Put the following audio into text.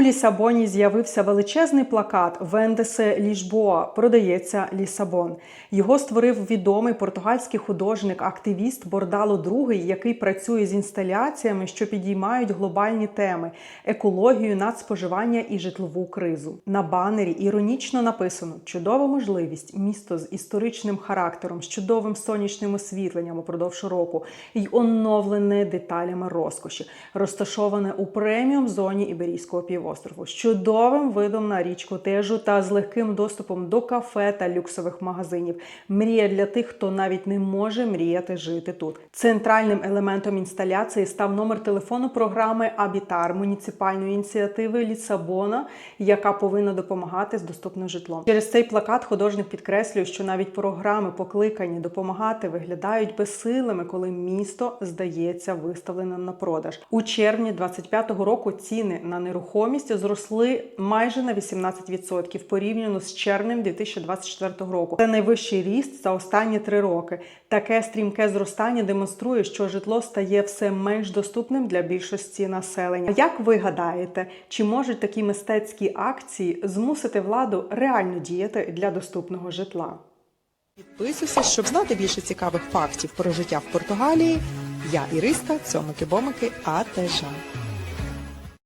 У Лісабоні з'явився величезний плакат Вендесе Лішбоа продається Лісабон. Його створив відомий португальський художник, активіст Бордало II, який працює з інсталяціями, що підіймають глобальні теми: екологію, надспоживання і житлову кризу. На банері іронічно написано: чудова можливість, місто з історичним характером, з чудовим сонячним освітленням упродовж року і оновлене деталями розкоші, розташоване у преміум зоні Іберійського півострову, з чудовим видом на річку Тежу та з легким доступом до кафе та люксових магазинів. Мрія для тих, хто навіть не може мріяти жити тут. Центральним елементом інсталяції став номер телефону програми Абітар муніципальної ініціативи Лісабона, яка повинна допомагати з доступним житлом. Через цей плакат художник підкреслює, що навіть програми, покликані допомагати, виглядають безсилими, коли місто здається виставленим на продаж. У червні 25-го року ціни на нерухомість зросли майже на 18% порівняно з червнем 2024 року. Це найвищий ріст за останні три роки. Таке стрімке зростання демонструє, що житло стає все менш доступним для більшості населення. Як ви гадаєте, чи можуть такі мистецькі акції змусити владу реально діяти для доступного житла? Підписуйся, щоб знати більше цікавих фактів про життя в Португалії. Я Іриска, цьомики-бомики, АТЖ.